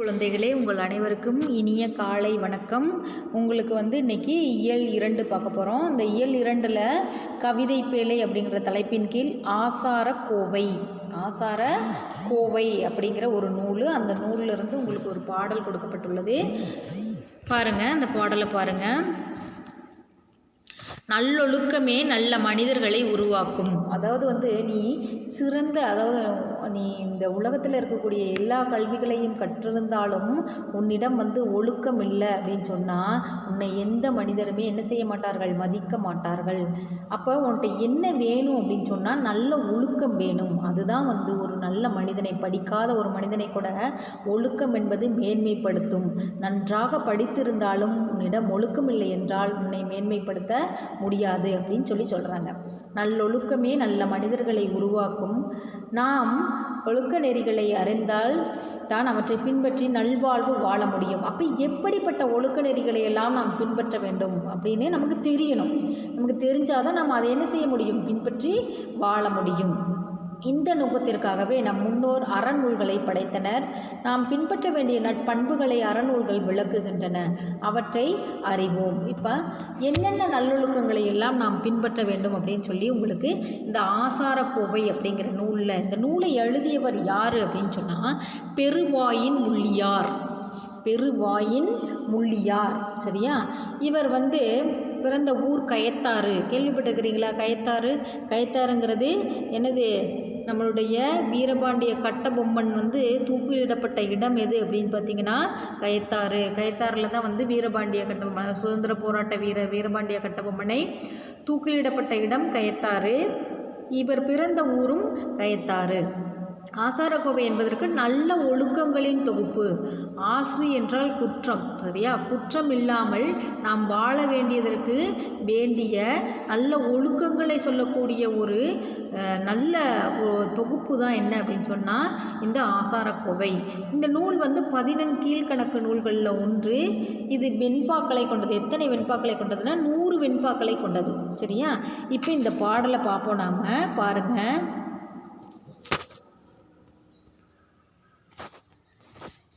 குழந்தைகளே உங்கள் அனைவருக்கும் இனிய காலை வணக்கம். உங்களுக்கு வந்து இன்னைக்கு இயல் இரண்டு பார்க்க போகிறோம் இந்த இயல் இரண்டில் கவிதை பேழை அப்படிங்கிற தலைப்பின் கீழ் ஆசார கோவை. ஆசார கோவை அப்படிங்கிற ஒரு நூல். அந்த நூல்ல இருந்து உங்களுக்கு ஒரு பாடல் கொடுக்கப்பட்டுள்ளது. பாருங்கள் அந்த பாடலை பாருங்கள் நல்லொழுக்கமே நல்ல மனிதர்களை உருவாக்கும். அதாவது வந்து நீ சிறந்த அதாவது நீ இந்த உலகத்தில் இருக்கக்கூடிய எல்லா கல்விகளையும் கற்றிருந்தாலும் உன்னிடம் வந்து ஒழுக்கம் இல்லை அப்படின்னு சொன்னால் உன்னை எந்த மனிதருமே என்ன செய்ய மாட்டார்கள்? மதிக்க மாட்டார்கள். அப்போ உன்கிட்ட என்ன வேணும் அப்படின்னு சொன்னால் நல்ல ஒழுக்கம் வேணும். அதுதான் வந்து ஒரு நல்ல மனிதனை படிக்காத ஒரு மனிதனை கூட ஒழுக்கம் என்பது மேன்மைப்படுத்தும். நன்றாக படித்திருந்தாலும் உன்னிடம் ஒழுக்கம் இல்லை என்றால் உன்னை மேன்மைப்படுத்த முடியாது அப்படின்னு சொல்லி சொல்கிறாங்க நல்லொழுக்கமே நல்ல மனிதர்களை உருவாக்கும். நாம் ஒழுக்க நெறிகளை அறிந்தால் தான் அவற்றை பின்பற்றி நல்வாழ்வு வாழ முடியும். அப்போ எப்படிப்பட்ட ஒழுக்க நெறிகளை எல்லாம் நாம் பின்பற்ற வேண்டும் அப்படின்னு நமக்கு தெரியணும். நமக்கு தெரிஞ்சால் தான் நம்ம அதை என்ன செய்ய முடியும்? பின்பற்றி வாழ முடியும். இந்த நோக்கத்திற்காகவே நம் முன்னோர் அறநூல்களை படைத்தனர். நாம் பின்பற்ற வேண்டிய நட்பண்புகளை அறநூல்கள் விளக்குகின்றன. அவற்றை அறிவோம். இப்போ என்னென்ன நல்லொழுக்கங்களை எல்லாம் நாம் பின்பற்ற வேண்டும் அப்படின்னு சொல்லி உங்களுக்கு இந்த ஆசார கோவை அப்படிங்கிற நூலில் இந்த நூலை எழுதியவர் யார் அப்படின்னு சொன்னால் பெருவாயின் முள்ளியார். பெருவாயின் முள்ளியார். சரியா? இவர் வந்து பிறந்த ஊர் கயத்தாறு. கேள்விப்பட்டிருக்கிறீங்களா கயத்தாறு? கயத்தாறுங்கிறது என்னது? நம்மளுடைய வீரபாண்டிய கட்டபொம்மன் வந்து தூக்கிலிடப்பட்ட இடம் எது அப்படின்னு பார்த்தீங்கன்னா கயத்தாறு. கயத்தாறில் தான் வந்து வீரபாண்டிய கட்டபொம்மன் சுதந்திர போராட்ட வீர வீரபாண்டிய கட்டபொம்மனை தூக்கிலிடப்பட்ட இடம் கயத்தாறு. இவர் பிறந்த ஊரும் கயத்தாறு. ஆசாரக்கோவை என்பதற்கு நல்ல ஒழுக்கங்களின் தொகுப்பு. ஆசு என்றால் குற்றம் சரியா? குற்றம் இல்லாமல் நாம் வாழ வேண்டியதற்கு வேண்டிய நல்ல ஒழுக்கங்களை சொல்லக்கூடிய ஒரு நல்ல தொகுப்பு தான் என்ன அப்படின்னு சொன்னால் இந்த ஆசாரக்கோவை இந்த நூல் வந்து பதினெண் கீழ்கணக்கு நூல்களில் ஒன்று. இது வெண்பாக்களை கொண்டது. எத்தனை வெண்பாக்களை கொண்டதுன்னா நூறு வெண்பாக்களை கொண்டது சரியா? இப்போ இந்த பாடலை பார்ப்போம் நாம். பாருங்கள்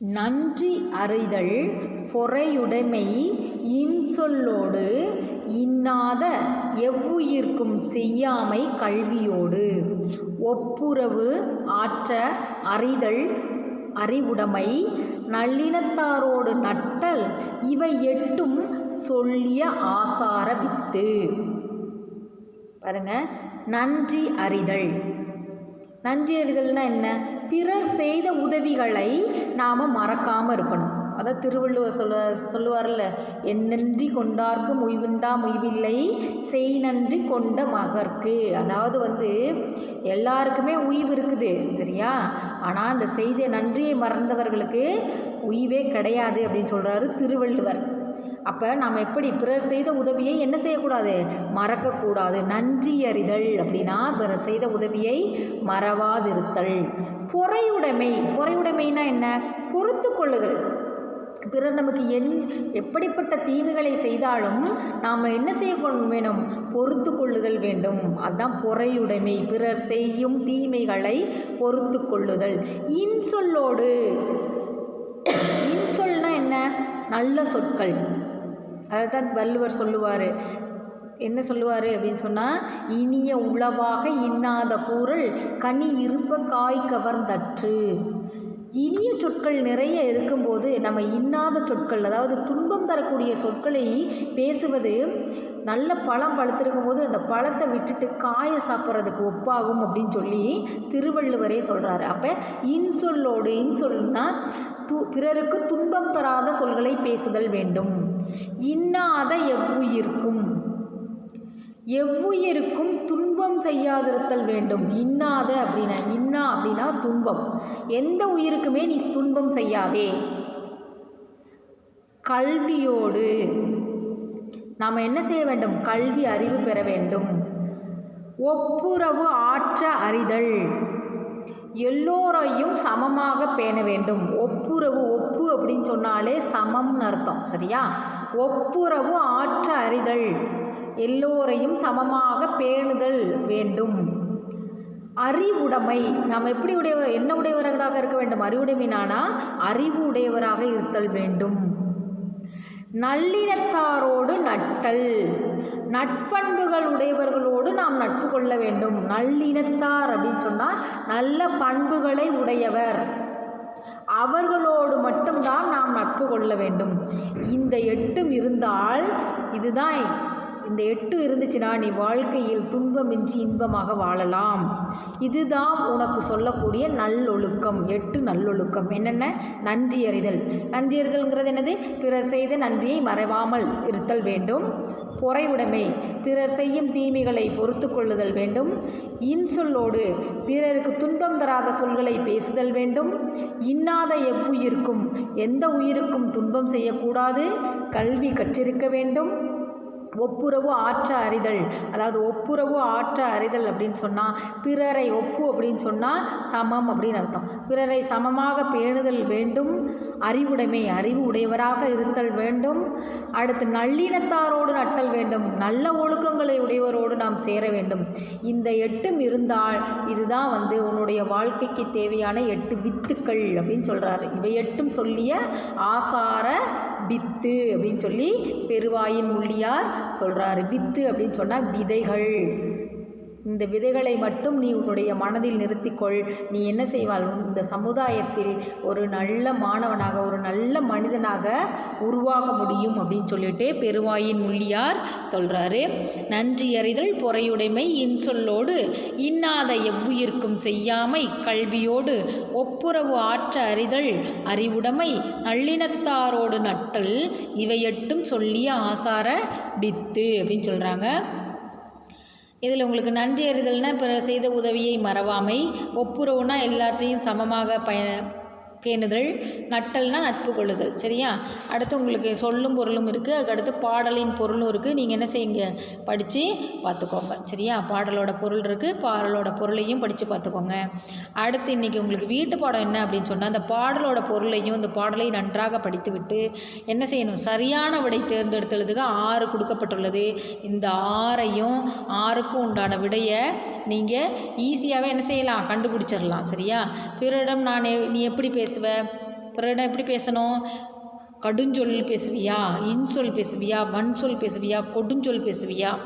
நன்றி அறிதல் பொறையுடைமை இன்சொல்லோடு இன்னாத எவ்வுயிர்க்கும் செய்யாமை கல்வியோடு. ஒப்புரவு ஆற்ற அறிதல் அறிவுடைமை நல்லினத்தாரோடு நட்டல் இவை எட்டும் சொல்லிய ஆசார வித்து. பாருங்க நன்றி அறிதல். நன்றி அறிதல்னா என்ன? பிறர் செய்த உதவிகளை நாம் மறக்காமல் இருக்கணும். அதான் திருவள்ளுவர் சொல்ல சொல்லுவார்ல என் நன்றி கொண்டார்க்கு முய்வுண்டா முய்வில்லை செய் நன்றி கொண்ட மகர்க்கு அதாவது வந்து எல்லாருக்குமே உய்வு இருக்குது சரியா? ஆனால் அந்த செய்த நன்றியை மறந்தவர்களுக்கு உய்வே கிடையாது அப்படின்னு சொல்கிறாரு திருவள்ளுவர். அப்போ நாம் எப்படி பிறர் செய்த உதவியை என்ன செய்யக்கூடாது? மறக்கக்கூடாது. நன்றி அறிதல் அப்படின்னா பிறர் செய்த உதவியை மறவாதிருத்தல். பொறையுடைமை. பொறையுடைமைனா என்ன? பொறுத்து கொள்ளுதல். பிறர் நமக்கு என் எப்படிப்பட்ட தீமைகளை செய்தாலும் நாம் என்ன செய்ய வேணும்? பொறுத்து கொள்ளுதல் வேண்டும். அதுதான் பொறையுடைமை. பிறர் செய்யும் தீமைகளை பொறுத்து கொள்ளுதல். இன்சொல்லோடு. இன்சொல்னா என்ன? நல்ல சொற்கள். அதை தான் வள்ளுவர் சொல்லுவார். என்ன சொல்லுவார் அப்படின்னு சொன்னால் இனிய உளவாக இன்னாத கூறல் கனி இருப்ப காய் கவர்ந்தற்று. இனிய சொற்கள் நிறைய இருக்கும்போது நம்ம இன்னாத சொற்கள் அதாவது துன்பம் தரக்கூடிய சொற்களை பேசுவது நல்ல பழம் பழுத்திருக்கும் போது அந்த பழத்தை விட்டுட்டு காய சாப்பிட்றதுக்கு ஒப்பாகும் அப்படின்னு சொல்லி திருவள்ளுவரே சொல்கிறாரு அப்போ இன்சொல்லோடு இன்சொல்னா து பிறருக்கு துன்பம் தராத சொல்களை பேசுதல் வேண்டும். இன்னாத எவ்வுயிர்க்கும்? எவ்வுயிருக்கும் துன்பம் செய்யாதிருத்தல் வேண்டும். இன்னாத அப்படின்னா இன்னா அப்படின்னா துன்பம். எந்த உயிருக்குமே நீ துன்பம் செய்யாதே. கல்வியோடு நாம் என்ன செய்ய வேண்டும்? கல்வி அறிவு பெற வேண்டும். ஒப்புரவு ஆற்ற அறிதல். எல்லோரையும் சமமாக பேண வேண்டும். ஒப்புரவு ஒப்பு அப்படின்னு சொன்னாலே சமம்னு அர்த்தம் சரியா? ஒப்புரவு ஆற்ற அறிதல் எல்லோரையும் சமமாக பேணுதல் வேண்டும். அறிவுடைமை. நாம் எப்படி உடைய என்ன உடையவர்களாக இருக்க வேண்டும்? அறிவுடைமைனானா அறிவு உடையவராக இருத்தல் வேண்டும். நல்லினத்தாரோடு நட்டல். நட்பண்புகள் உடையவர்களோடு நாம் நட்பு கொள்ள வேண்டும். நல்லினத்தார் அப்படின்னு சொன்னால் நல்ல பண்புகளை உடையவர். அவர்களோடு மட்டும்தான் நாம் நட்பு கொள்ள வேண்டும். இந்த எட்டும் இருந்தால் இதுதான் இந்த எட்டு இருந்துச்சுன்னா நீ வாழ்க்கையில் துன்பமின்றி இன்பமாக வாழலாம். இதுதான் உனக்கு சொல்லக்கூடிய நல்லொழுக்கம். எட்டு நல்லொழுக்கம். என்னென்ன? நன்றி அறிதல். நன்றி அறிதல்ங்கிறது என்னது? பிறர் செய்த நன்றியை மறைவாமல் இருத்தல் வேண்டும். பொறையுடைமை பிறர் செய்யும் தீமைகளை பொறுத்து கொள்ளுதல் வேண்டும். இன்சொல்லோடு பிறருக்கு துன்பம் தராத சொல்களை பேசுதல் வேண்டும். இன்னாத எவ்வுயிருக்கும் எந்த உயிருக்கும் துன்பம் செய்யக்கூடாது. கல்வி கற்றிருக்க வேண்டும். ஒப்புரவு ஆற்ற அறிதல். அதாவது ஒப்புரவு ஆற்ற அறிதல் அப்படின்னு சொன்னால் பிறரை ஒப்பு அப்படின்னு சொன்னால் சமம் அப்படின்னு அர்த்தம். பிறரை சமமாக பேணுதல் வேண்டும் அறிவுடைமை அறிவு உடையவராக இருத்தல் வேண்டும். அடுத்து நல்லினத்தாரோடு நட்டல் வேண்டும் நல்ல ஒழுக்கங்களை உடையவரோடு நாம் சேர வேண்டும். இந்த எட்டும் இருந்தால் இதுதான் வந்து உன்னுடைய வாழ்க்கைக்கு தேவையான எட்டு வித்துக்கள் அப்படின்னு சொல்கிறாரு இவை எட்டும் சொல்லிய ஆசார வித்து அப்படின்னு சொல்லி பெருவாயின் முள்ளியார் சொல்கிறாரு வித்து அப்படின்னு சொன்னால் விதைகள். இந்த விதைகளை மட்டும் நீ உன்னுடைய மனதில் நிறுத்திக்கொள். நீ என்ன செய்வாள் இந்த சமுதாயத்தில் ஒரு நல்ல மாணவனாக ஒரு நல்ல மனிதனாக உருவாக முடியும் அப்படின்னு சொல்லிட்டு பெருவாயின் முள்ளியார் சொல்கிறாரு நன்றி அறிதல் பொறையுடைமை இன்சொல்லோடு இன்னாத எவ்வுயிர்க்கும் செய்யாமை கல்வியோடு ஒப்புரவு ஆற்ற அறிதல் அறிவுடைமை நல்லினத்தாரோடு நட்டல் இவையட்டும் சொல்லிய ஆசார வித்து அப்படின்னு சொல்கிறாங்க இதில் உங்களுக்கு நன்றி அறிதல்னால் பிறர் செய்த உதவியை மறவாமை. ஒப்புரவுனா எல்லாத்தையும் சமமாக பய பேணுதல் நட்டல்னா நட்பு கொள்ளுதல் சரியா? அடுத்து உங்களுக்கு சொல்லும் பொருளும் இருக்குது அதுக்கடுத்து பாடலின் பொருளும் இருக்குது நீங்கள் என்ன செய்யுங்க? படித்து பார்த்துக்கோங்க. சரியா? பாடலோட பொருள் இருக்குது பாடலோட பொருளையும் படித்து பார்த்துக்கோங்க. அடுத்து இன்றைக்கி உங்களுக்கு வீட்டு பாடம் என்ன அப்படின்னு சொன்னால் அந்த பாடலோட பொருளையும் இந்த பாடலை நன்றாக படித்துவிட்டு என்ன செய்யணும்? சரியான விடை தேர்ந்தெடுத்துள்ளதுக்கு ஆறு கொடுக்கப்பட்டுள்ளது. இந்த ஆறையும் ஆறுக்கும் உண்டான விடையை நீங்கள் ஈஸியாகவே என்ன செய்யலாம் கண்டுபிடிச்சிடலாம் சரியா? பிறரிடம் நான் நீ எப்படி பேசுவ? பிறரிடம் எப்படி பேசணும்? கடுஞ்சொல் பேசுவியா? இன்சொல் பேசுவியா? வன்சொல் பேசுவியா? கொடுஞ்சொல் பேசுவியா?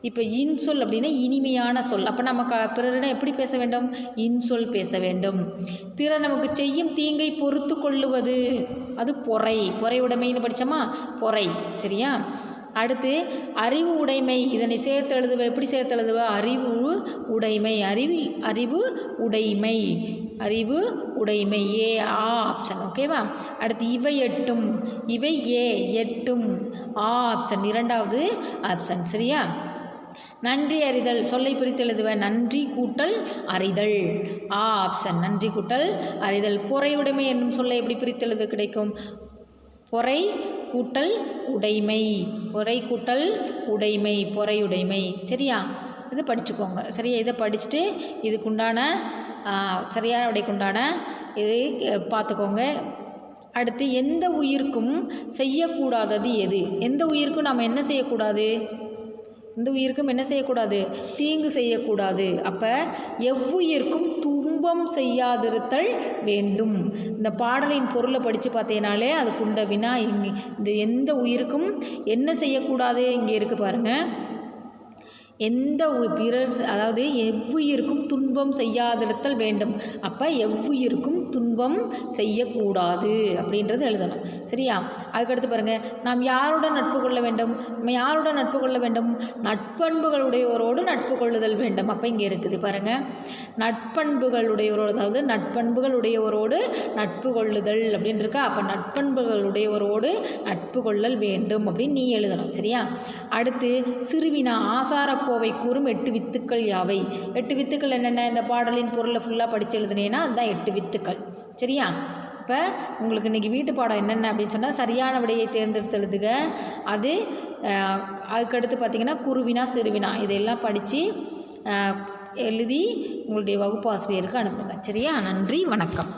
இப்போ இன்சொல் அப்படின்னா இனிமையான சொல். அப்போ நம்ம க பிறரிடம் எப்படி பேச வேண்டும்? இன்சொல் பேச வேண்டும். பிறர் நமக்கு செய்யும் தீங்கை பொறுத்து கொள்ளுவது. அது பொறை. பொறை உடைமைன்னு படித்தோமா பொறை. சரியா? அடுத்து அறிவு உடைமை. இதனை சேர்த்து எழுதுவ எப்படி சேர்த்து எழுதுவ? அறிவு உடைமை. அறிவு அறிவு உடைமை. அறிவு உடைமை. ஏ ஆ ஆப்ஷன் ஓகேவா அடுத்து இவை எட்டும். இவை ஏ எட்டும். ஆ ஆப்ஷன் இரண்டாவது ஆப்ஷன் சரியா? நன்றி அறிதல். சொல்லை பிரித்து எழுதுவ. நன்றி கூட்டல் அறிதல். ஆ ஆப்ஷன் நன்றி கூட்டல் அறிதல். பொறையுடைமை என்னும் சொல்லை எப்படி பிரித்து எழுத கிடைக்கும்? பொறை கூட்டல் உடைமை. பொறை கூட்டல் உடைமை பொறையுடைமை. சரியா? இது படிச்சுக்கோங்க. சரியா? இதை படிச்சுட்டு இதுக்குண்டான சரியான உடைக்குண்டான இது பார்த்துக்கோங்க. அடுத்து எந்த உயிருக்கும் செய்யக்கூடாதது எது? எந்த உயிருக்கும் நாம் என்ன செய்யக்கூடாது? எந்த உயிருக்கும் என்ன செய்யக்கூடாது? தீங்கு செய்யக்கூடாது. அப்போ எவ்வுயிருக்கும் துன்பம் செய்யாதிருத்தல் வேண்டும். இந்த பாடலின் பொருளை படித்து பார்த்தீங்கனாலே அதுக்குண்ட வினா இங்கே இந்த எந்த உயிருக்கும் என்ன செய்யக்கூடாது இங்கே இருக்குது பாருங்கள் எந்த பிறர் அதாவது எவ்வுயிருக்கும் துன்பம் செய்யாதிருத்தல் வேண்டும். அப்போ எவ்வுயிருக்கும் துன்பம் செய்யக்கூடாது அப்படின்றது எழுதணும். சரியா? அதுக்கடுத்து பாருங்கள் நாம் யாருடன் நட்பு கொள்ள வேண்டும்? நம்ம யாருடன் நட்பு கொள்ள வேண்டும்? நட்பண்புகளுடையவரோடு நட்பு கொள்ளுதல் வேண்டும். அப்போ இங்கே இருக்குது பாருங்கள் நட்பண்புகளுடையவரோடு அதாவது நட்பண்புகளுடையவரோடு நட்பு கொள்ளுதல் அப்படின்னு இருக்கா? அப்போ நட்பண்புகளுடையவரோடு நட்பு கொள்ளல் வேண்டும் அப்படின்னு நீ எழுதணும். சரியா? அடுத்து சிறுவினா கோவை கூறும் எட்டு வித்துக்கள் யாவை? எட்டு வித்துக்கள் என்னென்ன? இந்த பாடலின் பொருளை ஃபுல்லாக படித்து எழுதுனேன்னா அதுதான் எட்டு வித்துக்கள். சரியா? இப்போ உங்களுக்கு இன்றைக்கி வீட்டு பாடம் என்னென்ன அப்படின்னு சொன்னால் சரியான விடையை தேர்ந்தெடுத்து எழுதுக. அது அதுக்கடுத்து பார்த்திங்கன்னா குருவினா சிறுவினா. இதையெல்லாம் படித்து எழுதி உங்களுடைய வகுப்பாசிரியருக்கு அனுப்புங்க. சரியா? நன்றி. வணக்கம்.